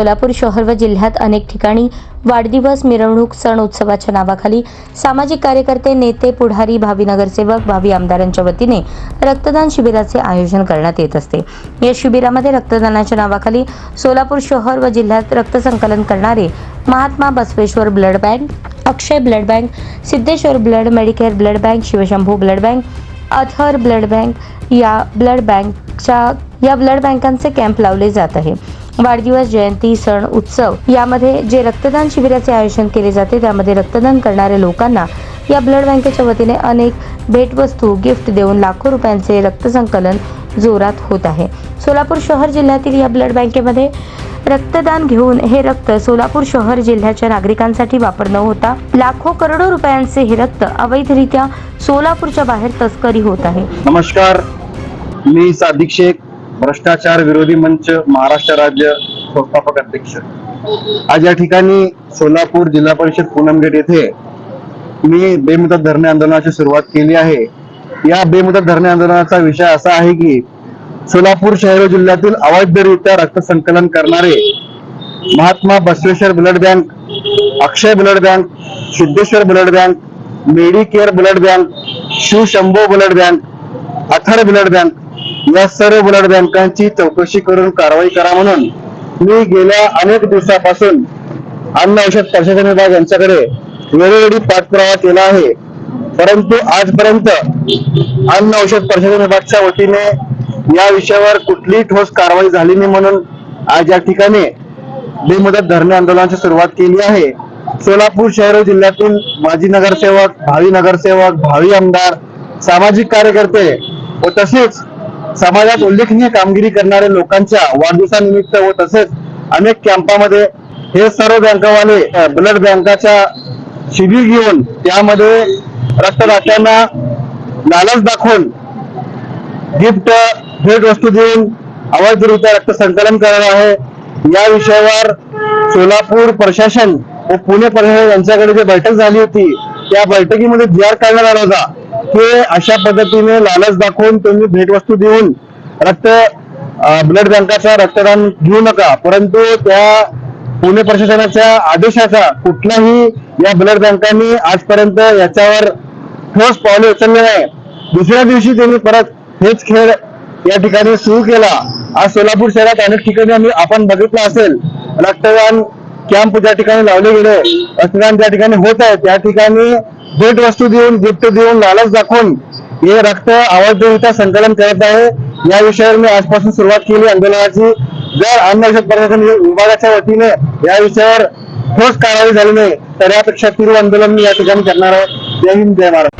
सोलापूर शहर व जिल्ह्यात अनेक ठिकाणी वाढदिवस मिरवणूक सण उत्सवाच्या नावाखाली सामाजिक कार्यकर्ते नेते पुढारी भावी नगरसेवक भावी आमदारांच्या वतीने रक्तदान शिबिराचे आयोजन करण्यात येत असते. या शिबिरामध्ये रक्तदानाच्या नावाखाली सोलापूर शहर व जिल्ह्यात रक्त संकलन करणारे Mahatma Basaveshwar blood bank Akshay blood bank Siddheshwar blood medicare blood bank Shivshambhu blood bank Athar blood bank या ब्लड बँकच्या या ब्लड बँकांचे कॅम्प लावले जात आहे. वाढदिवस जयंती सण उत्सव यामध्ये जे रक्तदान शिबिराचे आयोजन केले जाते त्यामध्ये रक्तदान करणाऱ्या लोकांना या ब्लड बँकेच्या वतीने अनेक भेटवस्तू गिफ्ट देऊन लाखो रुपयांचे रक्तसंकलन जोरात होत आहे. सोलापूर शहर जिल्ह्यातील या ब्लड बँकेमध्ये रक्तदान घेऊन हे रक्त सोलापूर शहर जिल्ह्याच्या नागरिकांसाठी वापर न होता. लाखो करोडो रुपयांचे हे रक्त अवैधरित्या सोलापूरच्या बाहेर तस्करी होत आहे. नमस्कार मी सादिक शेख. भ्रष्टाचार विरोधी मंच महाराष्ट्र राज्य संस्थापक अध्यक्ष. आज या ठिकाणी सोलापूर जिल्हा परिषद पूनमगेट येथे मी बेमुदत धरणे आंदोलनाची सुरुवात केली आहे. या बेमुदत धरणे आंदोलनाचा विषय असा आहे की सोलापूर शहर जिल्ह्यातील अवैधरित्या रक्त संकलन करणारे Mahatma Basaveshwar blood bank Akshay blood bank Siddheshwar blood bank medicare blood bank Shivshambho blood bank Athar blood bank या सर्व ब्लड बँकांची चौकशी करून कारवाई करा म्हणून मी गेल्या अनेक दिवसापासून अन्न औषध प्रशासन विभाग यांच्याकडे वेळोवेळी पाठपुरावा केला आहे. परंतु आजपर्यंत अन्न औषध प्रशासन विभागच्या वतीने या विषयावर कुठलीही ठोस कारवाई झाली नाही म्हणून आज या ठिकाणी बेमुदत धरणे आंदोलनाची सुरुवात केली आहे. सोलापूर शहर जिल्ह्यातून जिल्ह्यातील माजी नगरसेवक भावी नगरसेवक भावी आमदार सामाजिक कार्यकर्ते व तसेच समाजात उल्लेखनीय कामगिरी करणाऱ्या लोकांच्या वाढदिवसानिमित्त व तसेच अनेक कॅम्पामध्ये हे सर्व बँकवाले ब्लड बँकाच्या शिबिर घेऊन त्यामध्ये रक्तदात्यांना लालच दाखवून गिफ्ट भेट वस्तू देऊन अवैधरित्या रक्त संकलन करणार आहे. या विषयावर सोलापूर प्रशासन व पुणे प्रशासन यांच्याकडे जी बैठक झाली होती त्या बैठकीमध्ये जी आर काढण्यात आला होता की अशा पद्धतीने लालच दाखवून तुम्ही भेटवस्तू देऊन रक्त ब्लड बँकाचा रक्तदान घेऊ नका. परंतु त्या पुणे प्रशासनाच्या आदेशाचा कुठलाही या ब्लड बँकांनी आजपर्यंत याच्यावर ठोस पावले उचलले नाही. दुसऱ्या दिवशी त्यांनी परत हेच खेळ या ठिकाणी सुरू केला. आज सोलापूर शहरात अनेक ठिकाणी आम्ही आपण बघितलं असेल रक्तदान कॅम्प ज्या ठिकाणी लावले गेले रक्तदान ज्या ठिकाणी होत आहे त्या ठिकाणी भेट वस्तू देऊन गिफ्ट देऊन लालच दाखवून हे रक्त आवाजविता संकलन करत आहे. या विषयावर मी आजपासून सुरुवात केली आंदोलनाची. जर अन्न औषध प्रशासन विभागाच्या वतीने या विषयावर ठोस कारवाई झाली नाही तर यापेक्षा तीव्र आंदोलन मी या ठिकाणी करणार आहे. जय हिंद जय महाराज